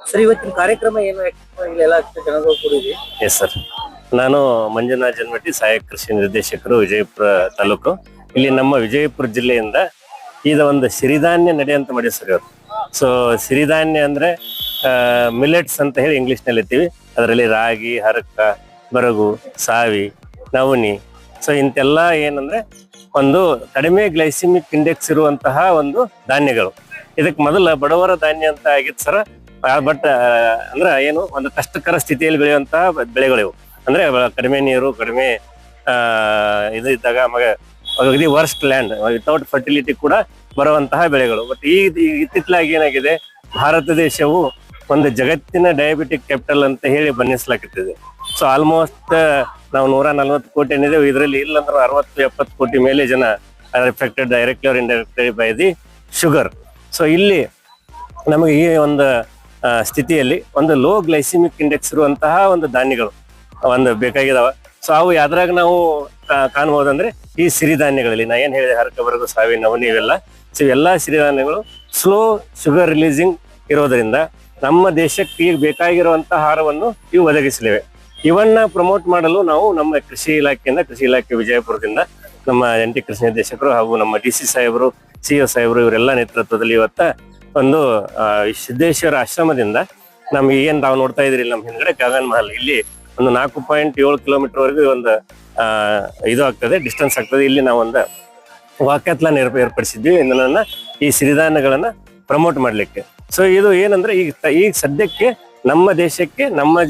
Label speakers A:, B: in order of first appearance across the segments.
A: Sir ಇವತ್ತಿನ ಕಾರ್ಯಕ್ರಮ ಏನು ಇಲ್ಲೆಲ್ಲ ಜನಗಳು ಕೂಡಿದೆ?
B: ಎಸ್ ಸರ್ ನಾನು ಮಂಜುನಾಥ್ ಜನ್ಮಟ್ಟಿ ಸಹಾಯಕ ಕೃಷಿ ನಿರ್ದೇಶಕರು ವಿಜಯಪುರ ತಾಲೂಕು. ಇಲ್ಲಿ ನಮ್ಮ ವಿಜಯಪುರ ಜಿಲ್ಲೆಯಿಂದ ಈಗ ಒಂದು ಸಿರಿಧಾನ್ಯ ನಡೆ ಅಂತ ಮಾಡಿ ಸರ್ ಇವತ್ತು ಸೊ ಸಿರಿಧಾನ್ಯ ಅಂದ್ರೆ ಮಿಲೆಟ್ಸ್ ಅಂತ ಹೇಳಿ ಇಂಗ್ಲಿಷ್ನಲ್ಲಿ ಇರ್ತೀವಿ ಅದರಲ್ಲಿ ರಾಗಿ, ಹರಕ, ಬರಗು ಸಾವಿ ನವಣಿ. ಸೊ ಇಂತೆಲ್ಲ ಏನಂದ್ರೆ, ಒಂದು ಕಡಿಮೆ ಗ್ಲೈಸಿಮಿಕ್ ಇಂಡೆಕ್ಸ್ ಇರುವಂತಹ ಒಂದು ಧಾನ್ಯಗಳು. ಇದಕ್ಕೆ ಮೊದಲ ಬಡವರ ಧಾನ್ಯ ಅಂತ ಆಗಿತ್ತು ಸರ್. ಬಟ್ ಅಂದ್ರೆ ಏನು, ಒಂದು ಕಷ್ಟಕರ ಸ್ಥಿತಿಯಲ್ಲಿ ಬೆಳೆಯುವಂತಹ ಬೆಳೆಗಳಿವು ಅಂದ್ರೆ ಕಡಿಮೆ ನೀರು, ಕಡಿಮೆ ಇದು ಇದ್ದಾಗ ಆಮೇಲೆ ಅಗದಿ ವರ್ಸ್ಟ್ ಲ್ಯಾಂಡ್ ವಿತೌಟ್ ಫರ್ಟಿಲಿಟಿ ಕೂಡ ಬರುವಂತಹ ಬೆಳೆಗಳು. ಬಟ್ ಈ ಇತ್ತಿತ್ತಲಾಗಿ ಏನಾಗಿದೆ, ಭಾರತ ದೇಶವು ಒಂದು ಜಗತ್ತಿನ ಡಯಾಬಿಟಿಕ್ ಕ್ಯಾಪಿಟಲ್ ಅಂತ ಹೇಳಿ ಬಣ್ಣಿಸ್ಲಾಕತ್ತಿದೆ. ಸೊ ಆಲ್ಮೋಸ್ಟ್ ನಾವು ನೂರ ನಲ್ವತ್ತು ಕೋಟಿ ಏನಿದೆ, ಇದರಲ್ಲಿ ಇಲ್ಲಂದ್ರೆ ಅರವತ್ತು, ಎಪ್ಪತ್ತು ಕೋಟಿ ಮೇಲೆ ಜನ affected directly or indirectly by the sugar so ಇಲ್ಲಿ ನಮಗೆ ಈ ಒಂದು ಸ್ಥಿತಿಯಲ್ಲಿ ಒಂದು ಲೋ ಗ್ಲೈಸಿಮಿಕ್ ಇಂಡೆಕ್ಸ್ ಇರುವಂತಹ ಒಂದು ಧಾನ್ಯಗಳು. ಒಂದು ಬೇಕಾಗಿದಾವ. ಸೊ ಅವು ಯಾವ್ದ್ರಾಗ ನಾವು ಕಾಣ್ಬೋದಂದ್ರೆ ಈ ಸಿರಿಧಾನ್ಯಗಳಲ್ಲಿ. ನಾ ಏನ್ ಹೇಳಿದೆ, ಹರಕಬರಗು ಸಾವಿ ನವನಿ ಇವೆಲ್ಲ ಸೊ ಎಲ್ಲಾ ಸಿರಿಧಾನ್ಯಗಳು ಸ್ಲೋ ಶುಗರ್ ರಿಲೀಸಿಂಗ್ ಇರೋದ್ರಿಂದ ನಮ್ಮ ದೇಶಕ್ಕೆ ಈಗ ಬೇಕಾಗಿರುವಂತಹ ಆಹಾರವನ್ನು ಇವು ಒದಗಿಸಲಿವೆ. ಇವನ್ನ ಪ್ರಮೋಟ್ ಮಾಡಲು ನಾವು ನಮ್ಮ ಕೃಷಿ ಇಲಾಖೆಯಿಂದ, ಕೃಷಿ ಇಲಾಖೆ ವಿಜಯಪುರದಿಂದ ನಮ್ಮ ಜಂಟಿ ಕೃಷಿ ನಿರ್ದೇಶಕರು ಹಾಗೂ ನಮ್ಮ ಡಿ ಸಿ ಸಾಹೇಬರು, ಸಿ ಒ ಸಾಹೇಬರು ಇವರೆಲ್ಲ ನೇತೃತ್ವದಲ್ಲಿ ಇವತ್ತ ಒಂದು ಸಿದ್ದೇಶ್ವರ ಆಶ್ರಮದಿಂದ ನಮ್ಗೆ ಏನ್ ತಾವು ನೋಡ್ತಾ ಇದ್ರಿ ನಮ್ಮ ಹಿಂದ್ಗಡೆ, ಗಗನ್ ಮಹಲ್. ಇಲ್ಲಿ ಒಂದು ನಾಲ್ಕು ಪಾಯಿಂಟ್ ಏಳು ಕಿಲೋಮೀಟರ್ ವರೆಗೂ ಒಂದು ಇದು ಆಗ್ತದೆ ಡಿಸ್ಟೆನ್ಸ್ ಆಗ್ತದೆ. ಇಲ್ಲಿ ನಾವು ಒಂದು ವಾಕ್ಯಾತ್ಲಾನ್ ಏರ್ಪ, ಏರ್ಪಡಿಸಿದ್ವಿ. ಇದನ್ನ ಈ ಸಿರಿಧಾನ್ಯಗಳನ್ನ ಪ್ರಮೋಟ್ ಮಾಡ್ಲಿಕ್ಕೆ. ಸೊ ಇದು ಏನಂದ್ರೆ ಈಗ ಈಗ ಸದ್ಯಕ್ಕೆ ನಮ್ಮ ದೇಶಕ್ಕೆ, ನಮ್ಮ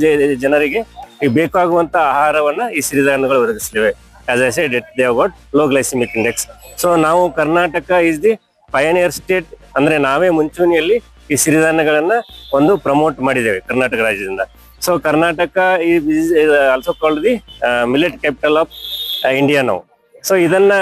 B: ಜನರಿಗೆ ಈಗ ಬೇಕಾಗುವಂತ ಆಹಾರವನ್ನ ಈ ಸಿರಿಧಾನ್ಯಗಳು ಒದಗಿಸಲಿವೆ. As I said they about low glycemic index so ನಾವು Karnataka is the pioneer state ಅಂದ್ರೆ ನಾವೇ ಮುಂಚೂಣಿಯಲ್ಲಿ ಈ ಸಿರಿಧಾನ್ಯಗಳನ್ನ ಒಂದು ಪ್ರಮೋಟ್ ಮಾಡಿದ್ದೇವೆ ಕರ್ನಾಟಕ ರಾಜ್ಯದಿಂದ. So Karnataka also called the millet capital of India ನಾವು ಸೊ ಇದನ್ನ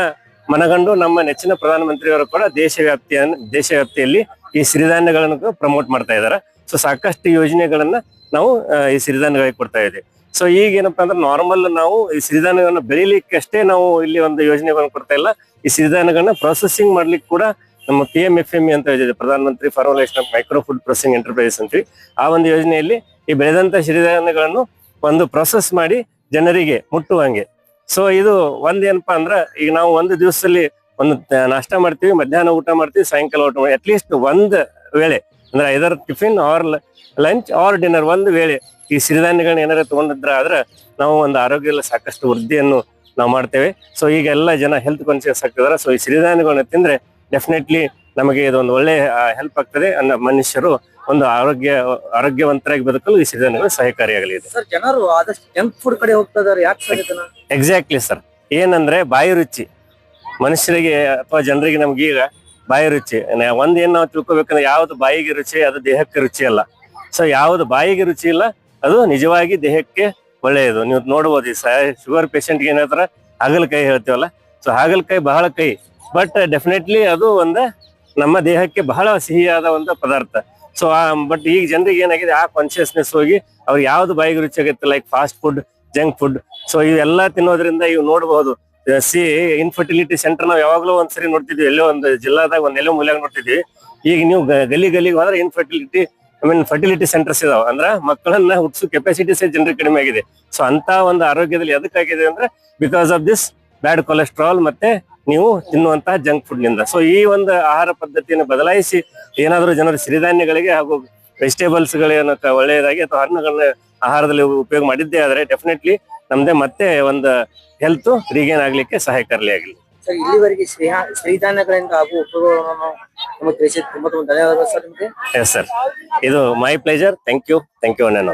B: ಮನಗಂಡು ನಮ್ಮ ನೆಚ್ಚಿನ ಪ್ರಧಾನಮಂತ್ರಿಯವರು ಕೂಡ ದೇಶ ವ್ಯಾಪ್ತಿಯ ದೇಶ ವ್ಯಾಪ್ತಿಯಲ್ಲಿ ಈ ಸಿರಿಧಾನ್ಯಗಳನ್ನು ಪ್ರಮೋಟ್ ಮಾಡ್ತಾ ಇದ್ದಾರೆ. ಸೊ ಸಾಕಷ್ಟು ಯೋಜನೆಗಳನ್ನ ನಾವು ಈ ಸಿರಿಧಾನ್ಯಗಳಿಗೆ ಕೊಡ್ತಾ ಇದ್ದೀವಿ. ಸೊ ಈಗ ಏನಪ್ಪಾ ಅಂದ್ರೆ ನಾರ್ಮಲ್ ನಾವು ಈ ಸಿರಿಧಾನ್ಯಗಳನ್ನ ಬೆಳಿಲಿಕ್ಕಷ್ಟೇ ನಾವು ಇಲ್ಲಿ ಒಂದು ಯೋಜನೆಗಳನ್ನು ಕೊಡ್ತಾ ಇಲ್ಲ. ಈ ಸಿರಿಧಾನ್ಯಗಳನ್ನ ಪ್ರೊಸೆಸಿಂಗ್ ಮಾಡ್ಲಿಕ್ಕೆ ಕೂಡ ನಮ್ಮ ಪಿ ಎಂ ಎಫ್ ಎಂ ಅಂತ ಯೋಜನೆ ಪ್ರಧಾನಮಂತ್ರಿ formulation of micro food processing enterprises ಅಂತೀವಿ. ಆ ಒಂದು ಯೋಜನೆಯಲ್ಲಿ ಈ ಬೆಳೆದಂತ ಸಿರಿಧಾನ್ಯಗಳನ್ನು ಒಂದು ಪ್ರೊಸೆಸ್ ಮಾಡಿ ಜನರಿಗೆ ಮುಟ್ಟುವಂಗೆ. ಸೊ ಇದು ಒಂದ್ ಏನಪ್ಪಾ ಅಂದ್ರ, ಈಗ ನಾವು ಒಂದು ದಿವಸದಲ್ಲಿ ಒಂದು ನಾಷ್ಟ ಮಾಡ್ತೀವಿ, ಮಧ್ಯಾಹ್ನ ಊಟ ಮಾಡ್ತೀವಿ, ಸಾಯಂಕಾಲ ಊಟ ಮಾಡಿ ಅಟ್ಲೀಸ್ಟ್ ಒಂದ್ ವೇಳೆ, ಅಂದ್ರೆ either tiffin or lunch or dinner ಒಂದು ವೇಳೆ ಈ ಸಿರಿಧಾನ್ಯಗಳನ್ನ ಏನಾರ ತಗೊಂಡಿದ್ರ ಆದ್ರೆ ನಾವು ಒಂದು ಆರೋಗ್ಯದಲ್ಲಿ ಸಾಕಷ್ಟು ವೃದ್ಧಿಯನ್ನು ನಾವು ಮಾಡ್ತೇವೆ. ಸೊ ಈಗ ಎಲ್ಲ ಜನ ಹೆಲ್ತ್ ಕಾನ್ಸಿಯಸ್ ಆಗ್ತಿದಾರೆ. ಸೊ ಈ ಸಿರಿಧಾನ್ಯಗಳನ್ನ ತಿಂದ್ರೆ ಡೆಫಿನೆಟ್ಲಿ ನಮಗೆ ಇದೊಂದು ಒಳ್ಳೆ ಹೆಲ್ಪ್ ಆಗ್ತದೆ. ಅನ್ನ ಮನುಷ್ಯರು ಒಂದು ಆರೋಗ್ಯ ಆರೋಗ್ಯವಂತರಾಗಿ ಬದುಕಲು ಈ ಸಿರಿಧಾನ್ಯಗಳು ಸಹಕಾರಿಯಾಗಲಿದೆ.
A: ಸರ್ ಜನರು ಆದಷ್ಟು ಜಂಕ್ ಫುಡ್ ಕಡೆ ಹೋಗ್ತಾ ಇದಾರೆ ಯಾಕೆ
B: ಎಕ್ಸಾಕ್ಟ್ಲಿ ಸರ್ ಏನಂದ್ರೆ ಬಾಯಿ ರುಚಿ. ಮನುಷ್ಯರಿಗೆ ಅಥವಾ ಜನರಿಗೆ ನಮ್ಗೆ ಈಗ ಬಾಯಿ ರುಚಿ. ಒಂದ್ ಏನ್ ನಾವು ತಿಳ್ಕೊಬೇಕಂದ್ರೆ ಯಾವ್ದು ಬಾಯಿಗೆ ರುಚಿ ಅದು ದೇಹಕ್ಕೆ ರುಚಿ ಅಲ್ಲ. ಸೊ ಯಾವ್ದು ಬಾಯಿಗೆ ರುಚಿ ಇಲ್ಲ ಅದು ನಿಜವಾಗಿ ದೇಹಕ್ಕೆ ಒಳ್ಳೆಯದು. ನೀವು ನೋಡ್ಬೋದು ಈ ಶುಗರ್ ಪೇಷಂಟ್ಗೆ ಏನಾದ್ರ ಹಾಗಲಕಾಯಿ ಹೇಳ್ತೀವಲ್ಲ? ಸೊ ಹಾಗಲಕಾಯಿ ಬಹಳ ಕೈ ಬಟ್ ಡೆಫಿನೆಟ್ಲಿ ಅದು ಒಂದು ನಮ್ಮ ದೇಹಕ್ಕೆ ಬಹಳ ಸಿಹಿಯಾದ ಒಂದು ಪದಾರ್ಥ. ಸೊ ಬಟ್ ಈಗ ಜನರಿಗೆ ಏನಾಗಿದೆ, ಆ ಕಾನ್ಶಿಯಸ್ನೆಸ್ ಹೋಗಿ ಅವ್ರು ಯಾವ್ದು ಬಾಯಿಗೆ ರುಚಿ ಆಗುತ್ತೆ like fast food junk food so ಇವೆಲ್ಲ ತಿನ್ನೋದ್ರಿಂದ ಇವು ನೋಡಬಹುದು ಸಿ ಇನ್ಫರ್ಟಿಲಿಟಿ ಸೆಂಟರ್ ನಾವು ಯಾವಾಗ್ಲೂ ಒಂದ್ಸರಿ ನೋಡ್ತಿದ್ವಿ. ಎಲ್ಲೋ ಒಂದು ಜಿಲ್ಲಾದಾಗ ಒಂದ್ ಎಲ್ಲೋ ಮೂಲ್ಯಾಗ ನೋಡ್ತಿದ್ವಿ. ಈಗ ನೀವು ಗಲಿ ಗಲಿಗೆ ಹೋದ್ರೆ infertility I mean fertility centres ಇದಾವೆ. ಅಂದ್ರ ಮಕ್ಕಳನ್ನ ಹುಟ್ಟಿಸೋ ಕೆಪಾಸಿಟಿ ಸೇ ಜನರಿಗೆ ಕಡಿಮೆ ಆಗಿದೆ. ಸೊ ಅಂತ ಒಂದು ಆರೋಗ್ಯದಲ್ಲಿ ಎದಕ್ಕಾಗಿದೆ ಅಂದ್ರೆ because of this bad cholesterol ಮತ್ತೆ ನೀವು ತಿನ್ನುವಂತಹ ಜಂಕ್ ಫುಡ್ನಿಂದ. ಸೊ ಈ ಒಂದು ಆಹಾರ ಪದ್ಧತಿಯನ್ನು ಬದಲಾಯಿಸಿ ಏನಾದರೂ ಜನರು ಸಿರಿಧಾನ್ಯಗಳಿಗೆ ಹಾಗೂ ವೆಜಿಟೇಬಲ್ಸ್ ಗಳೇನು ಒಳ್ಳೆಯದಾಗಿ ಅಥವಾ ಹಣ್ಣುಗಳನ್ನ ಆಹಾರದಲ್ಲಿ ಉಪಯೋಗ ಮಾಡಿದ್ದೇ ಆದರೆ ಡೆಫಿನೆಟ್ಲಿ ನಮ್ದೆ ಮತ್ತೆ ಒಂದು ಹೆಲ್ತ್ ರೀಗೇನ್ ಆಗ್ಲಿಕ್ಕೆ ಸಹಾಯಕಾರಿ ಆಗಲಿ
A: ಸರ್ ಇಲ್ಲಿವರೆಗೆ ಸಿರಿಧಾನ್ಯಗಳಿಂದ ಹಾಗೂ ಆಗುವ ನಮಗೆ ತಿಳಿಸಿದ ತುಂಬಾ ತುಂಬಾ ಧನ್ಯವಾದಗಳು ಸರ್ ನಿಮಗೆ.
B: ಎಸ್ ಸರ್ ಇದು my pleasure thank you thank you ಅಣ್ಣ